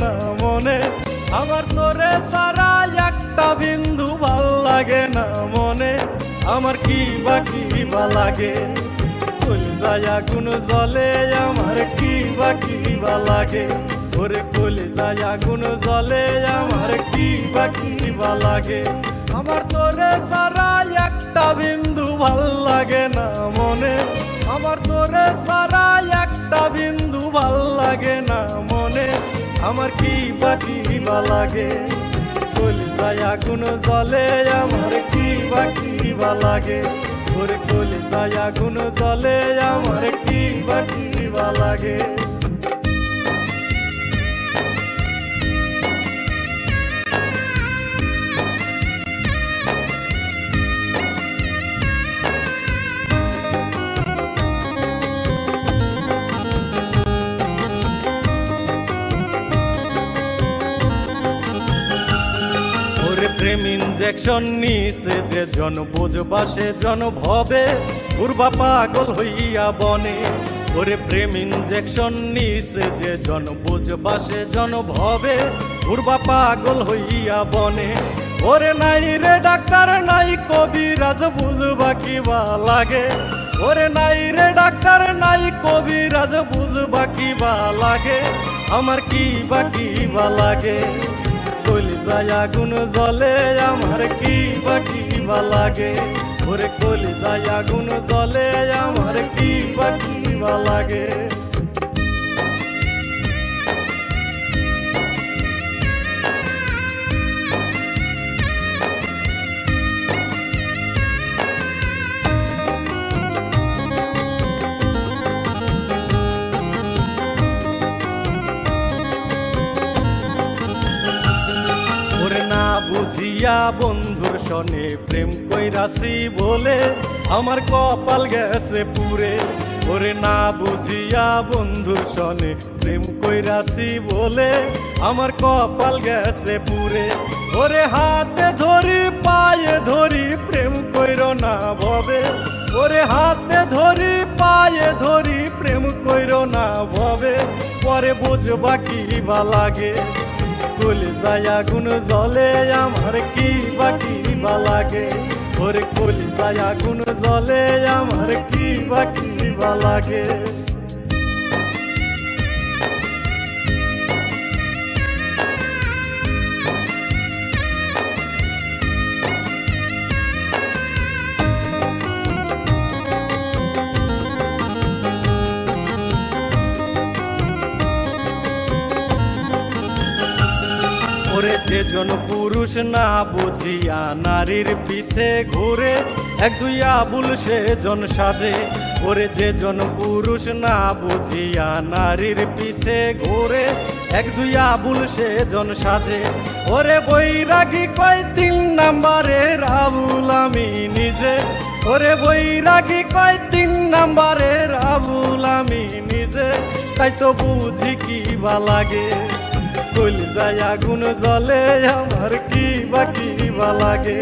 না মনে। আমার তোরে সারা একটা বিন্দু ভালো লাগে না মনে। আমার কি বা বা লাগে? কলিজায়া গুণ জলে আমার কি বা বা লাগে? ওরে কলিজায়া গুণ জলে আমার কি বা বা লাগে? আমার তোরে সারা একটা বিন্দু ভালো লাগে না মনে। আমার তোরে সারা একটা বিন্দু ভালো লাগে না মনে। আমার কি বাকি বা লাগে? কলিজায় আগুন জলে আমার কি বাকি বা লাগে? ওরে কলিজায় আগুন জলে আমার কি বাকি বা লাগে? প্রেম ইঞ্জেকশন নিছে যে জন বুঝবা সে জন ভবে। উর্বা পাগল হইয়া বনে, ওরে প্রেম ইঞ্জেকশন নিছে যে জন বুঝবা সে জন ভবে। উর্বা পাগল হইয়া বনে, ওরে নাই রে ডাক্তার, নাই কবিরাজ, বুঝবা কি বা লাগে। ওরে নাই রে ডাক্তার, নাই কবিরাজ, বুঝবা কি বা লাগে। আমার কি বা কি বা লাগে। কলিজায় আগুন জলে, আমার কি বা কি বা লাগে? ওরে কলিজায় আগুন জলে, আমার কি বা কি বা লাগে? বুঝিয়া বন্ধুর সনে প্রেম কইরাছি বলে, আমার কপাল গেছে পুরে। ওরে না বুঝিয়া বন্ধুর সনে প্রেম কইরাছি বলে, আমার কপাল গেছে পুরে। ওরে হাতে ধরি, পায়ে ধরি, প্রেম কইর না ভবে। ওরে হাতে ধরি, পায়ে ধরি, প্রেম কইর না ভবে। পরে বুঝবা কি বা লাগে। কলিজায় আগুন জলে আমার কি বাকি বা লাগে? ওরে কলিজায় আগুন জলে আমার কি বাকি বা লাগে? ওরে যেজন পুরুষ না বুঝিয়া নারীর পিছে ঘুরে, এক দুই আবুল সেজন সাজে। ওরে যেজন পুরুষ না বুঝিয়া নারীর পিছে ঘুরে, এক দুই আবুল সেজন সাজে। ওরে বৈরাগী কয় তিন নাম্বারের আবুল আমি নিজে। ওরে বৈরাগী কয় তিন নাম্বারের আবুল আমি নিজে। তাই তো বুঝি কি বা লাগে। কলিজায় আগুন জলে, আমার কি বা কি বা লাগে?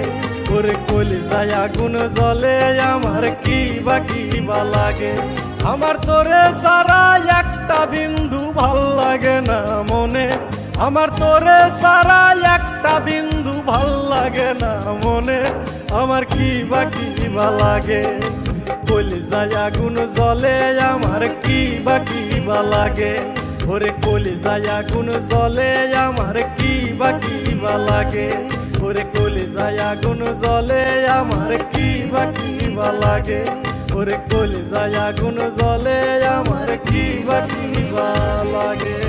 ওরে কলিজায় আগুন জলে, আমার কি বা কি বা লাগে? আমার তোরে সারা একটা বিন্দু ভালো লাগে না মনে। আমার তোরে সারা একটা বিন্দু ভালো লাগে না মনে। আমার কি বা কি বা লাগে? কলিজায় আগুন জলে, আমার কি বা কি বা লাগে? ওরে কলিজায় আগুন জলে আমার কি বা কি বা লাগে? ওরে কলিজায় আগুন জলে আমার কি বা কি বা লাগে? ওরে কলিজায় আগুন জলে আমার কি বা কি বা লাগে?